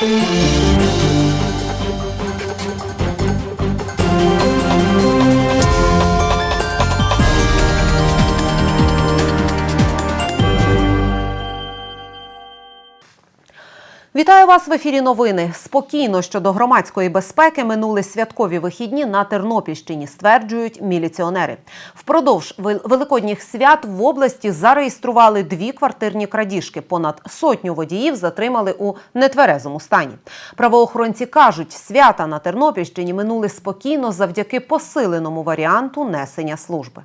Música Вітаю вас в ефірі. Новини. Спокійно щодо громадської безпеки минули святкові вихідні на Тернопільщині, стверджують міліціонери. Впродовж великодніх свят в області зареєстрували дві квартирні крадіжки. Понад сотню водіїв затримали у нетверезому стані. Правоохоронці кажуть, свята на Тернопільщині минули спокійно завдяки посиленому варіанту несення служби.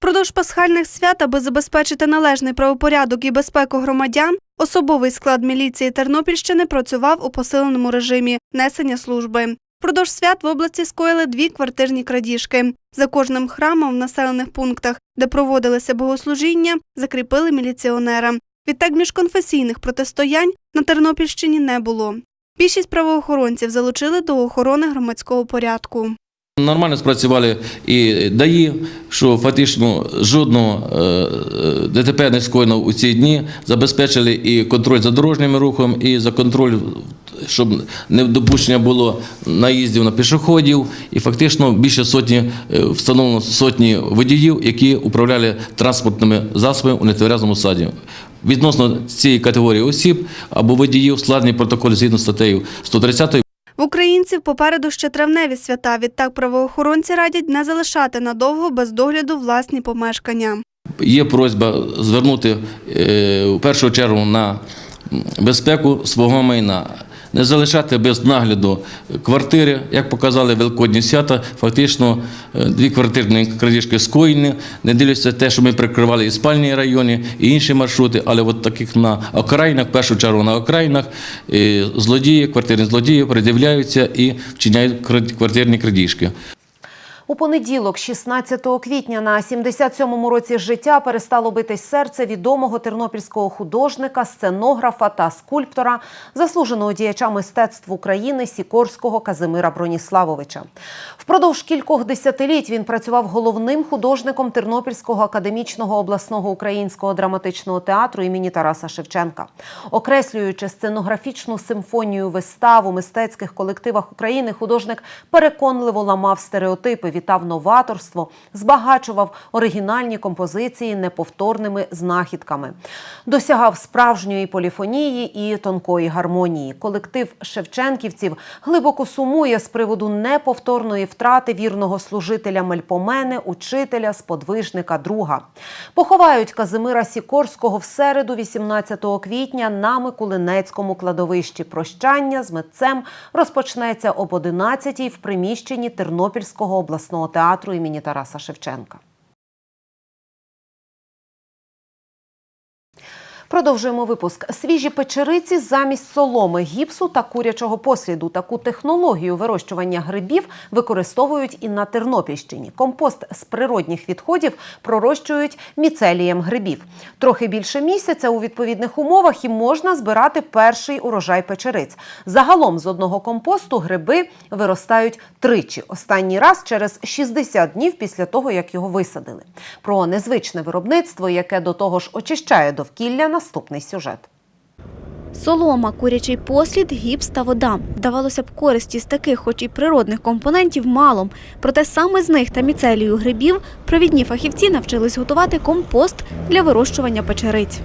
Продовж пасхальних свят, аби забезпечити належний правопорядок і безпеку громадян, особовий склад міліції Тернопільщини працював у посиленому режимі несення служби. Продовж свят в області скоїли дві квартирні крадіжки. За кожним храмом в населених пунктах, де проводилися богослужіння, закріпили міліціонера. Відтак міжконфесійних протистоянь на Тернопільщині не було. Більшість правоохоронців залучили до охорони громадського порядку. Нормально спрацювали і ДАІ, що фактично жодного е, е, ДТП не скоєно у ці дні. Забезпечили і контроль за дорожнім рухом, і за контроль, щоб не допущення було наїздів на пішоходів. І фактично більше сотні е, встановлено сотні водіїв, які управляли транспортними засобами у нетверезому саді. Відносно цієї категорії осіб або водіїв складені протоколи згідно статтею 130 В українців попереду ще травневі свята. Відтак правоохоронці радять не залишати надовго без догляду власні помешкання. Є просьба звернути е, в першу чергу на безпеку свого майна. Не залишати без нагляду квартири, як показали великодні свята, фактично е, дві квартирні крадіжки скоєні, не дивлюся те, що ми прикривали і спальні райони, і інші маршрути, але от таких на окраїнах, в першу чергу на окраїнах, злодії, квартирні злодії придивляються і вчиняють квартирні крадіжки. У понеділок, 16 квітня, на 77-му році життя перестало битись серце відомого тернопільського художника, сценографа та скульптора, заслуженого діяча мистецтв України Сікорського Казимира Броніславовича. Впродовж кількох десятиліть він працював головним художником Тернопільського академічного обласного українського драматичного театру імені Тараса Шевченка, окреслюючи сценографічну симфонію вистав у мистецьких колективах України, художник переконливо ламав стереотипи, вітав новаторство, збагачував оригінальні композиції неповторними знахідками, досягав справжньої поліфонії і тонкої гармонії. Колектив шевченківців глибоко сумує з приводу неповторної втрати вірного служителя Мельпомени, учителя, сподвижника, друга. Поховають Казимира Сікорського в середу, 18 квітня, на Микулинецькому кладовищі. Прощання з митцем розпочнеться об 11 в приміщенні Тернопільського обласного театру імені Тараса Шевченка. Продовжуємо випуск. Свіжі печериці замість соломи, гіпсу та курячого посліду. Таку технологію вирощування грибів використовують і на Тернопільщині. Компост з природних відходів пророщують міцелієм грибів. Трохи більше місяця у відповідних умовах і можна збирати перший урожай печериць. Загалом з одного компосту гриби виростають тричі. Останній раз через 60 днів після того, як його висадили. Про незвичне виробництво, яке до того ж очищає довкілля, наступний сюжет. Солома, курячий послід, гіпс та вода. Вдавалося б, користі з таких, хоч і природних компонентів, мало. Проте саме з них та міцелію грибів провідні фахівці навчились готувати компост для вирощування печериць.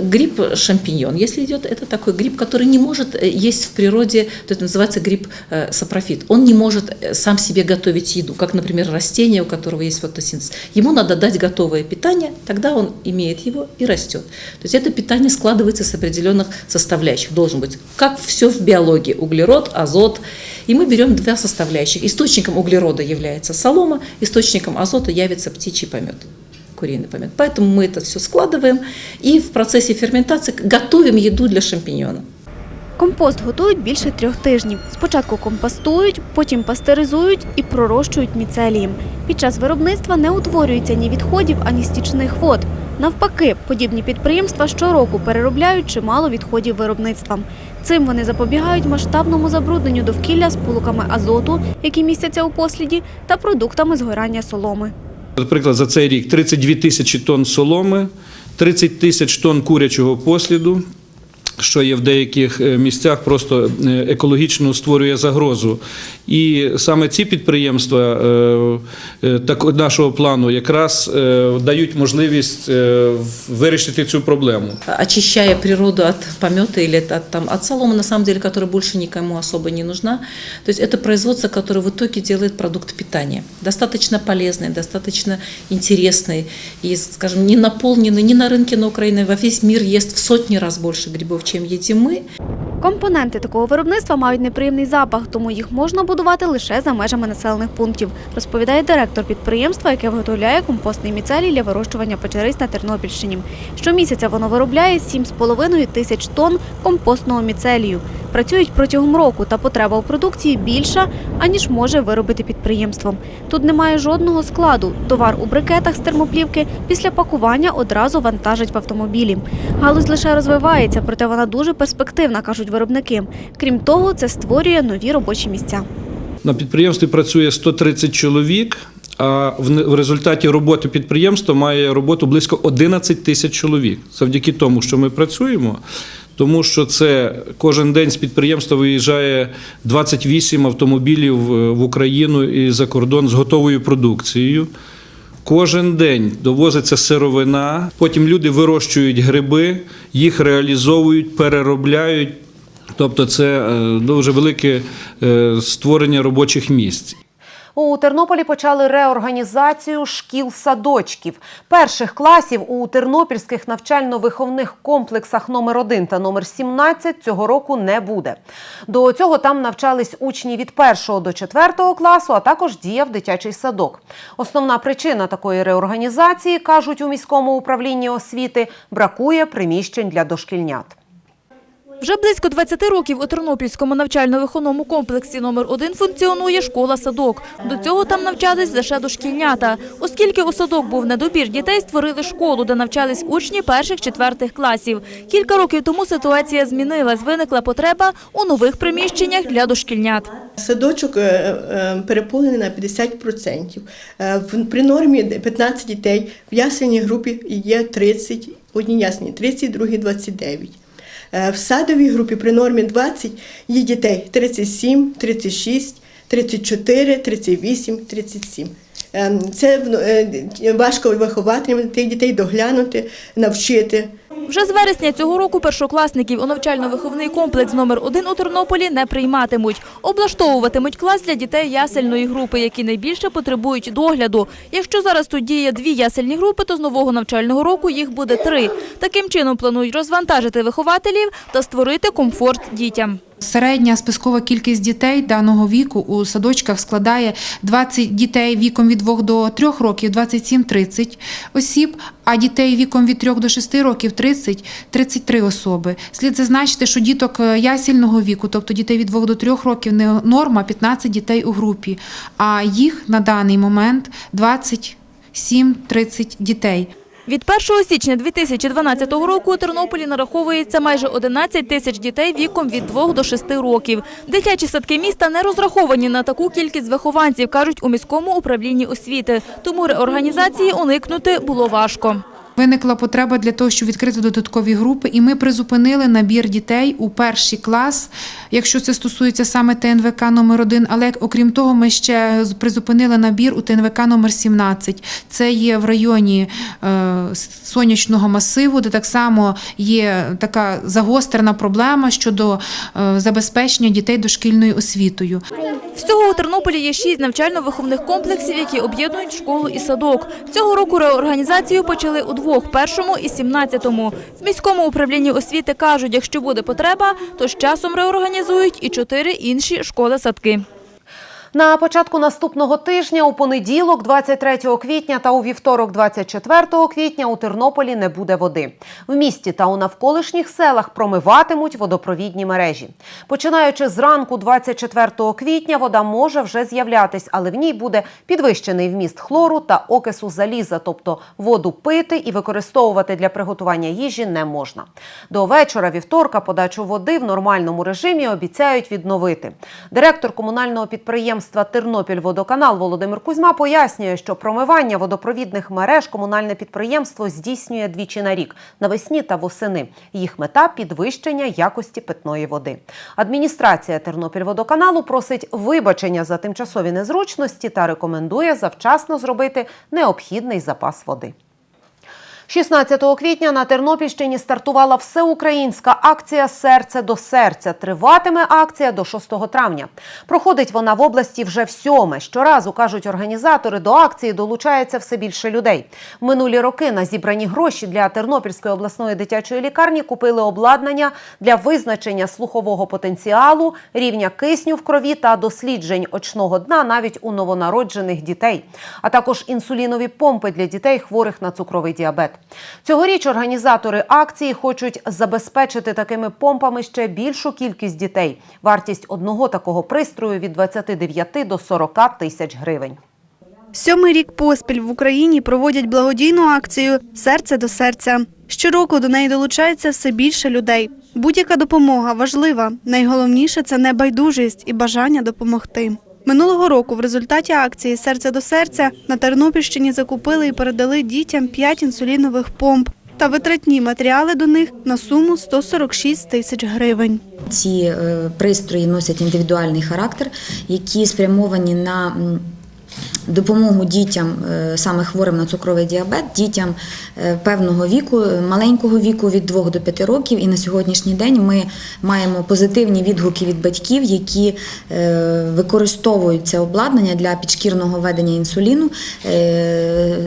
Гриб шампиньон, если идет, это такой гриб, который не может э, есть в природе, то это называется гриб э, сапрофит. Он не может э, сам себе готовить еду, как, например, растение, у которого есть фотосинтез. Ему надо дать готовое питание, тогда он имеет его и растет. То есть это питание складывается с определенных составляющих. Должен быть, как все в биологии, углерод, азот. И мы берем два составляющих. Источником углерода является солома, источником азота явится птичий помет куриный помет. Поэтому мы это все складываем и в процессе ферментации готовим еду для шампиньона. Компост готують більше трьох тижнів. Спочатку компостують, потім пастеризують і пророщують міцелієм. Під час виробництва не утворюється ні відходів, ані стічних вод. Навпаки, подібні підприємства щороку переробляють чимало відходів виробництва. Цим вони запобігають масштабному забрудненню довкілля сполуками азоту, які містяться у посліді, та продуктами згорання соломи. Наприклад, за цей рік 32 тисячі тонн соломи, 30 тисяч тонн курячого посліду, що є в деяких е, місцях, просто е, екологічно створює загрозу. І саме ці підприємства е, е, так, нашого плану якраз е, дають можливість е, вирішити цю проблему. очищая природу от помета или от, там, от соломы, на самом деле, которая больше никому особо не нужна. То есть это производство, которое в итоге делает продукт питания. Достаточно полезный, достаточно интересный и, скажем, не наполненный ни на рынке на Украине, во весь мир ест в сотни раз больше грибов, чем едим мы. Компоненти такого виробництва мають неприємний запах, тому їх можна будувати лише за межами населених пунктів, розповідає директор підприємства, яке виготовляє компостний міцелій для вирощування печериць на Тернопільщині. Щомісяця воно виробляє 7,5 тисяч тонн компостного міцелію. Працюють протягом року, та потреба у продукції більша, аніж може виробити підприємство. Тут немає жодного складу. Товар у брикетах з термоплівки після пакування одразу вантажать в автомобілі. Галузь лише розвивається, проте вона дуже перспективна, кажуть виробники. Крім того, це створює нові робочі місця. На підприємстві працює 130 чоловік, а в результаті роботи підприємства має роботу близько 11 тисяч чоловік. Завдяки тому, що ми працюємо, тому що це кожен день з підприємства виїжджає 28 автомобілів е, в Україну і за кордон з готовою продукцією. Кожен день довозиться сировина, потім люди вирощують гриби, їх реалізовують, переробляють. Тобто це е, дуже велике е, створення робочих місць. У Тернополі почали реорганізацію шкіл-садочків. Перших класів у тернопільських навчально-виховних комплексах номер 1 та номер 17 цього року не буде. До цього там навчались учні від 1 до 4 класу, а також діяв дитячий садок. Основна причина такої реорганізації, кажуть у міському управлінні освіти, бракує приміщень для дошкільнят. Вже близько 20 років у Тернопільському навчально-виховному комплексі номер 1 функціонує школа-садок. До цього там навчались лише дошкільнята. Оскільки у садок був недобір дітей, створили школу, де навчались учні перших-четвертих класів. Кілька років тому ситуація змінилась. Виникла потреба у нових приміщеннях для дошкільнят. Садочок е, е, переповнений на 50%. Е, При нормі 15 дітей в ясельній групі є 30, одній ясній 30, другій 29. Е, В садовій групі при нормі 20 є дітей 37, 36, 34, 38, 37. Е, Це е, важко вихователям тих дітей доглянути, навчити. Вже з вересня цього року першокласників у навчально-виховний комплекс номер 1 у Тернополі не прийматимуть. Облаштовуватимуть клас для дітей ясельної групи, які найбільше потребують догляду. Якщо зараз тут діє дві ясельні групи, то з нового навчального року їх буде три. Таким чином планують розвантажити вихователів та створити комфорт дітям. Середня спискова кількість дітей даного віку у садочках складає 20 дітей віком від 2 до 3 років, 27-30 осіб, а дітей віком від 3 до 6 років 30-33 особи. Слід зазначити, що діток е, ясільного віку, тобто дітей від 2 до 3 років, не норма 15 дітей у групі, а їх на даний момент 27-30 дітей. Від 1 січня 2012 року у Тернополі нараховується майже 11 тисяч дітей віком від 2 до 6 років. Дитячі садки міста не розраховані на таку кількість вихованців, кажуть у міському управлінні освіти. Тому реорганізації уникнути було важко. Виникла потреба для того, щоб відкрити додаткові групи, і ми призупинили набір дітей у перший клас, якщо це стосується саме ТНВК номер 1 Але окрім того, ми ще призупинили набір у ТНВК номер 17 Це є в районі е, сонячного масиву, де так само є така загострена проблема щодо е, забезпечення дітей дошкільною освітою. Всього у Тернополі є шість навчально-виховних комплексів, які об'єднують школу і садок. Цього року реорганізацію почали у двох – першому і сімнадцятому. В міському управлінні освіти кажуть, якщо буде потреба, то з часом реорганізують і чотири інші школи-садки. На початку наступного тижня, у понеділок, 23 квітня та у вівторок, 24 квітня, у Тернополі не буде води. В місті та у навколишніх селах промиватимуть водопровідні мережі. Починаючи з ранку 24 квітня, вода може вже з'являтись, але в ній буде підвищений вміст хлору та окису заліза, тобто воду пити і використовувати для приготування їжі не можна. До вечора вівторка подачу води в нормальному режимі обіцяють відновити. Директор комунального підприємства підприємства Тернопільводоканал Володимир Кузьма пояснює, що промивання водопровідних мереж комунальне підприємство здійснює двічі на рік навесні та восени. Їх мета підвищення якості питної води. Адміністрація Тернопільводоканалу просить вибачення за тимчасові незручності та рекомендує завчасно зробити необхідний запас води. 16 квітня на Тернопільщині стартувала всеукраїнська акція Серце до серця. Триватиме акція до 6 травня. Проходить вона в області вже всьоме. Щоразу кажуть організатори, до акції долучається все більше людей. В минулі роки на зібрані гроші для Тернопільської обласної дитячої лікарні купили обладнання для визначення слухового потенціалу, рівня кисню в крові та досліджень очного дна навіть у новонароджених дітей, а також інсулінові помпи для дітей, хворих на цукровий діабет. Цьогоріч організатори акції хочуть забезпечити такими помпами ще більшу кількість дітей. Вартість одного такого пристрою від 29 до 40 тисяч гривень. Сьомий рік поспіль в Україні проводять благодійну акцію Серце до серця. Щороку до неї долучається все більше людей. Будь-яка допомога важлива. Найголовніше це небайдужість і бажання допомогти. Минулого року в результаті акції Серце до серця на Тернопільщині закупили і передали дітям 5 інсулінових помп та витратні матеріали до них на суму 146 тисяч гривень. Ці е, пристрої носять індивідуальний характер, які спрямовані на допомогу дітям, е, саме хворим на цукровий діабет, дітям е, певного віку, е, маленького віку від 2 до 5 років. І на сьогоднішній день ми маємо позитивні відгуки від батьків, які використовують це обладнання для підшкірного введення інсуліну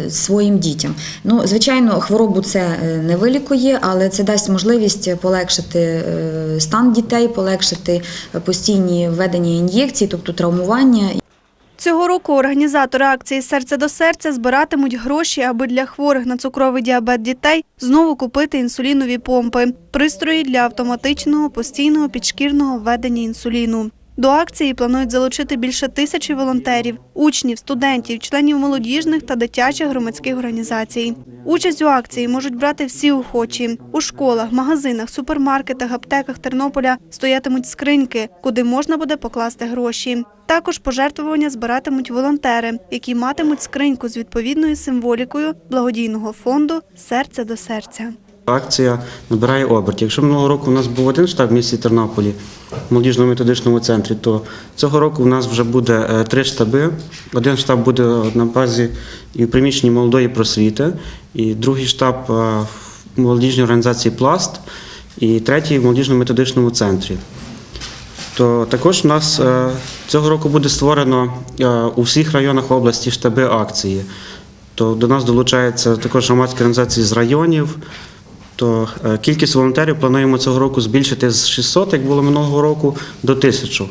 своїм дітям. Ну, звичайно, хворобу це не вилікує, але це дасть можливість полегшити стан дітей, полегшити постійні введення ін'єкцій, тобто травмування. Цього року організатори акції Серце до серця збиратимуть гроші, аби для хворих на цукровий діабет дітей знову купити інсулінові помпи, пристрої для автоматичного постійного підшкірного введення інсуліну. До акції планують залучити більше тисячі волонтерів, учнів, студентів, членів молодіжних та дитячих громадських організацій. Участь у акції можуть брати всі охочі. У школах, магазинах, супермаркетах, аптеках Тернополя стоятимуть скриньки, куди можна буде покласти гроші. Також пожертвування збиратимуть волонтери, які матимуть скриньку з відповідною символікою благодійного фонду Серце до серця. Акція набирає оберт. Якщо минулого року у нас був один штаб в місті Тернополі, в молодіжному методичному центрі, то цього року у нас вже буде е, три штаби. Один штаб буде на базі і в приміщенні молодої просвіти, і другий штаб е, в молодіжній організації Пласт, і третій в молодіжному методичному центрі. То також у нас е, цього року буде створено у всіх районах області штаби акції. То до нас долучаються також громадські організації з районів. То е, кількість волонтерів плануємо цього року збільшити з 600, як було минулого року, до 1000.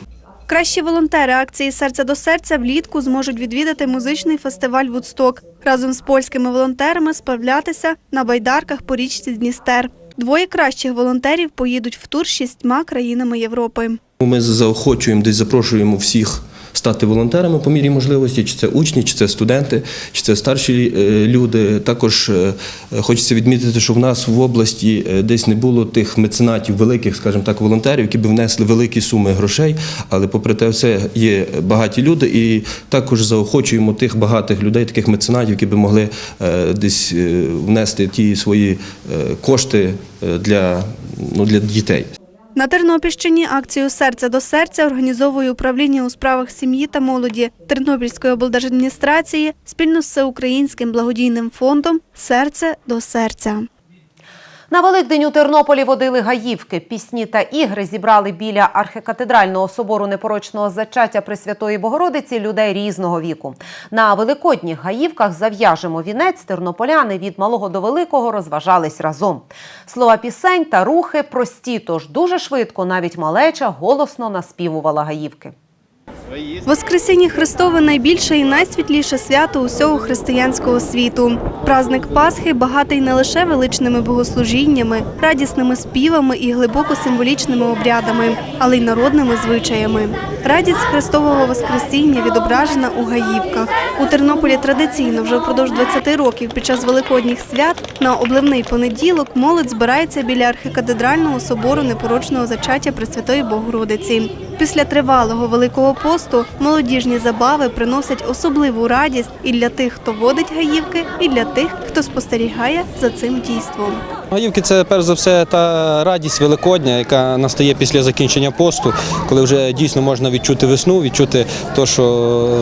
Кращі волонтери акції Серце до серця влітку зможуть відвідати музичний фестиваль Вудсток разом з польськими волонтерами справлятися на байдарках по річці Дністер. Двоє кращих волонтерів поїдуть в тур шістьма країнами Європи. Ми заохочуємо, десь запрошуємо всіх стати волонтерами по мірі можливості, чи це учні, чи це студенти, чи це старші е, люди. Також е, хочеться відмітити, що в нас в області е, десь не було тих меценатів, великих, скажімо так, волонтерів, які б внесли великі суми грошей. Але попри те, все є багаті люди, і також заохочуємо тих багатих людей, таких меценатів, які б могли десь внести ті свої кошти для, ну, для дітей. На Тернопільщині акцію Серце до серця організовує управління у справах сім'ї та молоді Тернопільської облдержадміністрації спільно з всеукраїнським благодійним фондом Серце до серця. На Великдень у Тернополі водили гаївки. Пісні та ігри зібрали біля архікатедрального собору непорочного зачаття Пресвятої Богородиці людей різного віку. На великодніх гаївках зав'яжемо вінець. Тернополяни від малого до великого розважались разом. Слова пісень та рухи прості, тож дуже швидко навіть малеча голосно наспівувала гаївки. Воскресіння Христове найбільше і найсвітліше свято усього християнського світу. Празник Пасхи багатий не лише величними богослужіннями, радісними співами і глибоко символічними обрядами, але й народними звичаями. Радість Христового Воскресіння відображена у Гаївках. У Тернополі традиційно вже впродовж 20 років під час великодніх свят на обливний понеділок молодь збирається біля архікатедрального собору непорочного зачаття Пресвятої Богородиці. Після тривалого великого посту молодіжні забави приносять особливу радість і для тих, хто водить гаївки, і для тих, хто спостерігає за цим дійством. Гаївки це перш за все та радість великодня, яка настає після закінчення посту, коли вже дійсно можна відчути весну, відчути те, що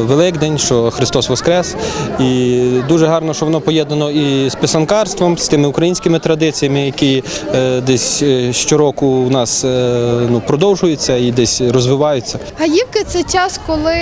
Великдень, що Христос Воскрес. І дуже гарно, що воно поєднано і з писанкарством, з тими українськими традиціями, які е, десь е, щороку у нас е, ну, продовжуються і десь розвиваються. Гаївки це час, коли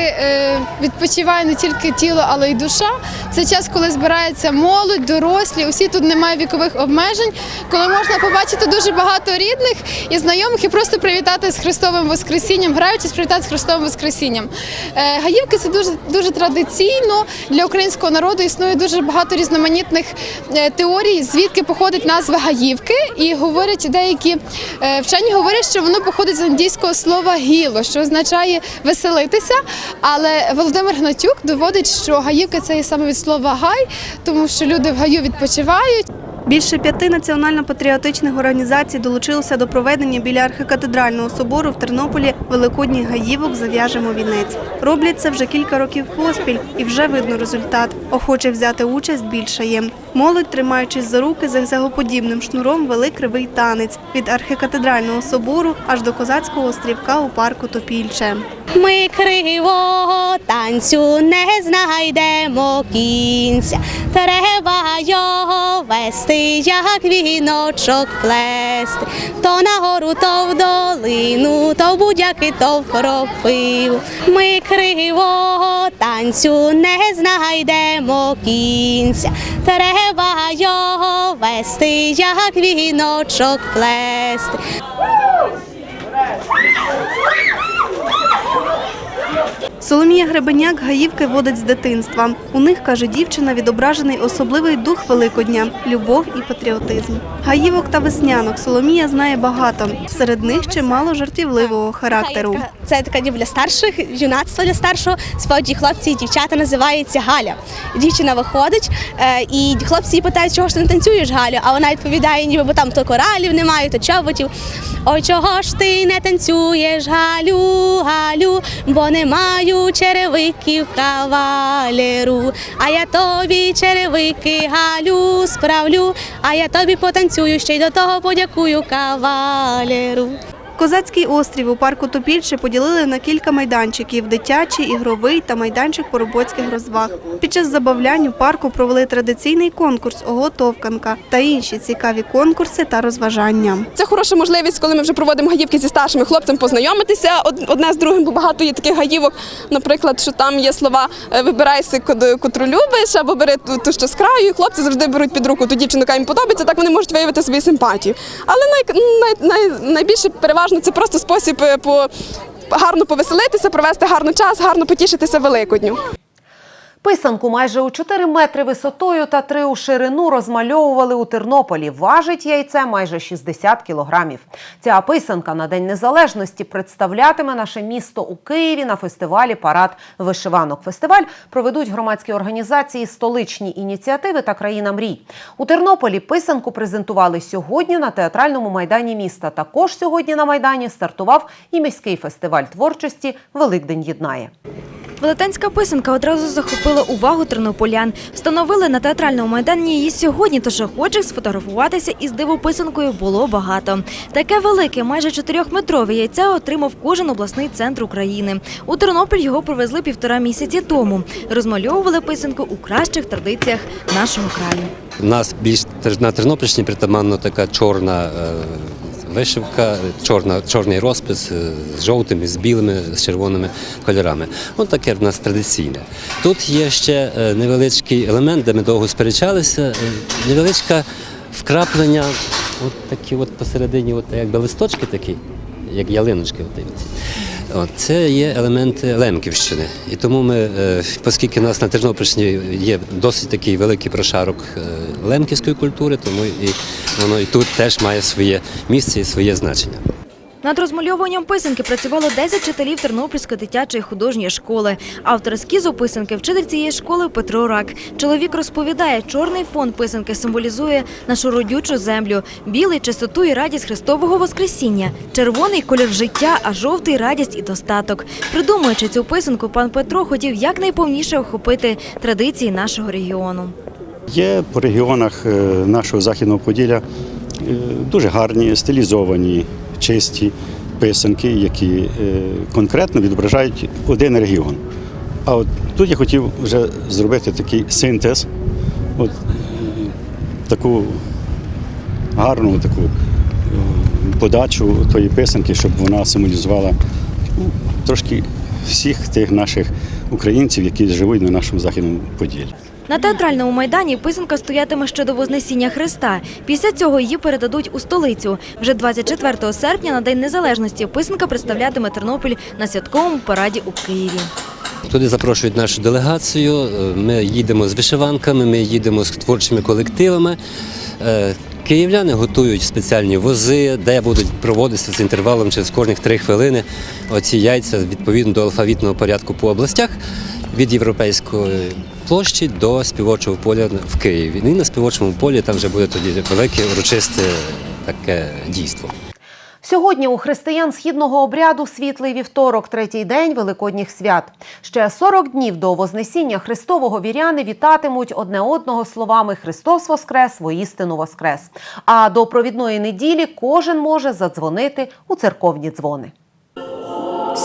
відпочиває не тільки тіло, але й душа. Це час, коли збирається молодь, дорослі. Усі тут немає вікових обмежень, коли можна побачити дуже багато рідних і знайомих і просто привітати з Христовим Воскресінням, граючись привітати з Христовим Воскресінням. Е, Гаївки це дуже дуже традиційно для українського народу. Існує дуже багато різноманітних е, теорій, звідки походить назва Гаївки, і говорять деякі е, вчені говорять, що воно походить з індійського слова гіло, що означає веселитися. Але Володимир Гнатюк доводить, що Гаївка це саме від слова гай, тому що люди в гаю відпочивають. Більше п'яти національно-патріотичних організацій долучилося до проведення біля архікатедрального собору в Тернополі великодніх гаївок Зав'яжемо вінець. Роблять це вже кілька років поспіль, і вже видно результат. Охоче взяти участь більше є. Молодь, тримаючись за руки зигзагоподібним шнуром, вели кривий танець від архікатедрального собору аж до козацького острівка у парку Топільче. Ми кривого танцю не знайдемо кінця. Треба його вести, як віночок плести. То на гору, то в долину, то в будяки, то в кропиву. Ми кривого танцю не знайдемо кінця. Треба його вести, як віночок плести. Соломія Гребеняк гаївки водить з дитинства. У них, каже дівчина, відображений особливий дух Великодня – любов і патріотизм. Гаївок та веснянок Соломія знає багато. Серед них чимало жартівливого характеру. Це така ніби для старших, юнацтво для старшого. Справді хлопці і дівчата називаються Галя. Дівчина виходить, е, і хлопці її питають, чого ж ти не танцюєш, Галю? А вона відповідає, ніби бо там то коралів немає, то чоботів. Ой, чого ж ти не танцюєш, Галю, Галю, бо не маю черевиків кавалеру. А я тобі черевики, Галю, справлю, а я тобі потанцюю, ще й до того подякую кавалеру. Козацький острів у парку Топільче поділили на кілька майданчиків – дитячий, ігровий та майданчик поробоцьких розваг. Під час забавлянь у парку провели традиційний конкурс «Ого Товканка» та інші цікаві конкурси та розважання. Це хороша можливість, коли ми вже проводимо гаївки зі старшими хлопцями, познайомитися одне з другим, бо багато є таких гаївок, наприклад, що там є слова е, вибирай си, код- котру любиш, або бери ту, що з краю. І хлопці завжди беруть під руку ту дівчину, яка їм подобається, так вони можуть виявити свою симпатію. Але най, най, най, найбільше переважно це просто спосіб е, по гарно повеселитися, провести гарний час, гарно потішитися Великодню. Писанку майже у 4 метри висотою та 3 у ширину розмальовували у Тернополі. Важить яйце майже 60 кілограмів. Ця писанка на День Незалежності представлятиме наше місто у Києві на фестивалі Парад вишиванок. Фестиваль проведуть громадські організації Столичні ініціативи та країна мрій. У Тернополі писанку презентували сьогодні на театральному майдані міста. Також сьогодні на майдані стартував і міський фестиваль творчості Великдень єднає. Велетенська писанка одразу захопила увагу тернополян. Встановили на театральному майдані її сьогодні, тож охочих сфотографуватися із дивописанкою було багато. Таке велике, майже 4-метрове яйце отримав кожен обласний центр України. У Тернопіль його привезли півтора місяці тому. Розмальовували писанку у кращих традиціях нашого краю. У нас більш на Тернопільщині притаманно така чорна е, вишивка, чорна, чорний розпис е, з жовтими, з білими, з червоними кольорами. Ось таке в нас традиційне. Тут є ще е, невеличкий елемент, де ми довго сперечалися, е, невеличке вкраплення, от такі от посередині, от якби листочки такі, як ялиночки. От. От, це є елементи Лемківщини. І тому ми, оскільки у нас на Тернопільщині є досить такий великий прошарок лемківської культури, тому і воно і тут теж має своє місце і своє значення. Над розмальовуванням писанки працювало 10 вчителів Тернопільської дитячої художньої школи. Автор ескізу писанки – вчитель цієї школи Петро Рак. Чоловік розповідає, чорний фон писанки символізує нашу родючу землю, білий – чистоту і радість Христового Воскресіння, червоний – колір життя, а жовтий – радість і достаток. Придумуючи цю писанку, пан Петро хотів якнайповніше охопити традиції нашого регіону. Є по регіонах е, нашого західного Поділля е, дуже гарні, стилізовані, чисті писанки, які е, конкретно відображають один регіон. А от тут я хотів вже зробити такий синтез, от, таку гарну таку подачу тої писанки, щоб вона символізувала ну, трошки всіх тих наших українців, які живуть на нашому західному Поділлі. На театральному майдані писанка стоятиме ще до Вознесіння Христа. Після цього її передадуть у столицю. Вже 24 серпня на День Незалежності писанка представлятиме Тернопіль на святковому параді у Києві. Туди запрошують нашу делегацію. е, Ми їдемо з вишиванками, ми їдемо з творчими колективами. Е, Київляни готують спеціальні вози, де будуть проводитися з інтервалом через кожних три хвилини оці яйця відповідно до алфавітного порядку по областях від європейської площі до співочого поля в Києві. Ну, І на співочому полі там вже буде тоді велике урочисте таке дійство. Сьогодні у християн східного обряду світлий вівторок, третій день великодніх свят. Ще 40 днів до Вознесіння Христового віряни вітатимуть одне одного словами Христос Воскрес, воістину Воскрес. А до провідної неділі кожен може задзвонити у церковні дзвони.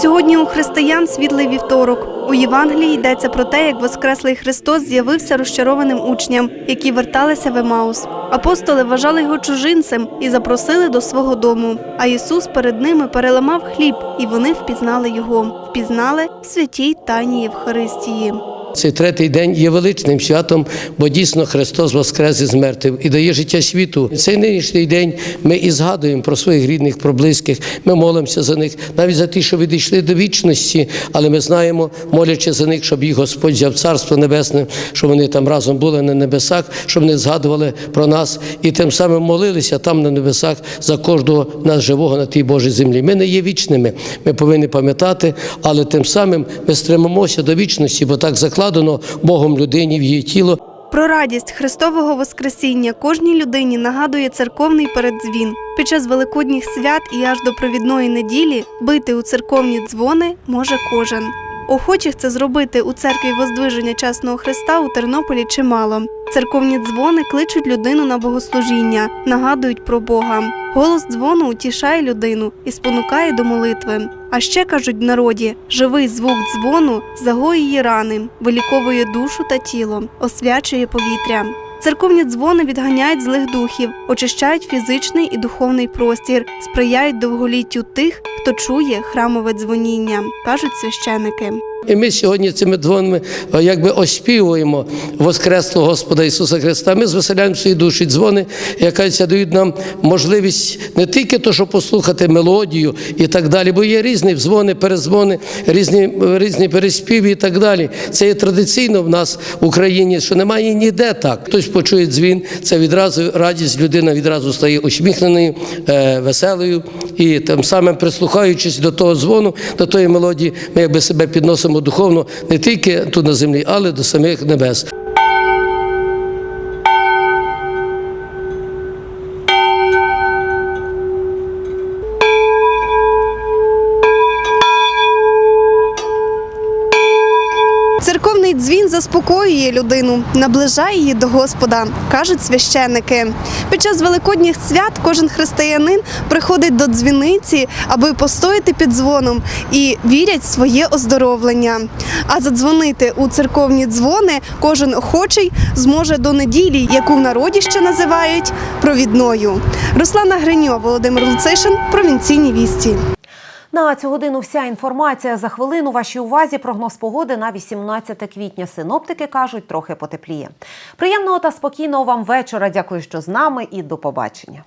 Сьогодні у християн світлий вівторок. У Євангелії йдеться про те, як Воскреслий Христос з'явився розчарованим учням, які верталися в Емаус. Апостоли вважали його чужинцем і запросили до свого дому. А Ісус перед ними переламав хліб, і вони впізнали його. Впізнали в святій тайні Євхаристії. Цей третій день є величним святом, бо дійсно Христос воскрес із мертвих і дає життя світу. Цей нинішній день ми і згадуємо про своїх рідних, про близьких. Ми молимося за них, навіть за ті, що відійшли до вічності, але ми знаємо, молячи за них, щоб їх Господь взяв царство небесне, щоб вони там разом були на небесах, щоб вони згадували про нас і тим самим молилися там на небесах за кожного нас живого на тій Божій землі. Ми не є вічними. Ми повинні пам'ятати, але тим самим ми стримимося до вічності, бо так закладено Богом людині в її тіло. Про радість Христового Воскресіння кожній людині нагадує церковний переддзвін. Під час великодніх свят і аж до провідної неділі бити у церковні дзвони може кожен. Охочих це зробити у церкві Воздвиження Чесного Христа у Тернополі чимало. Церковні дзвони кличуть людину на богослужіння, нагадують про Бога. Голос дзвону утішає людину і спонукає до молитви. А ще кажуть в народі: живий звук дзвону загоює рани, виліковує душу та тіло, освячує повітря. Церковні дзвони відганяють злих духів, очищають фізичний і духовний простір, сприяють довголіттю тих, хто чує храмове дзвоніння, кажуть священики. І ми сьогодні цими дзвонами е, якби оспівуємо Воскреслого Господа Ісуса Христа. Ми звеселяємо свої душі дзвони, яка дають нам можливість не тільки то, що послухати мелодію і так далі, бо є різні дзвони, перезвони, різні, різні переспіви і так далі. Це є традиційно в нас в Україні, що немає ніде так. Хтось почує дзвін, це відразу радість, людина відразу стає усміхненою, е, веселою, і тим самим прислухаючись до того дзвону, до тої мелодії, ми якби себе підносимо духовно не тільки тут на землі, але до самих небес. Церковний дзвін заспокоює людину, наближає її до Господа, кажуть священники. Під час великодніх свят кожен християнин приходить до дзвіниці, аби постояти під дзвоном і вірять своє оздоровлення. А задзвонити у церковні дзвони кожен охочий зможе до неділі, яку в народі ще називають провідною. Руслана Гриньо, Володимир Луцишин, провінційні вісті. На цю годину вся інформація за хвилину. Вашій увазі прогноз погоди на 18 квітня. Синоптики кажуть, трохи потепліє. Приємного та спокійного вам вечора. Дякую, що з нами, і до побачення.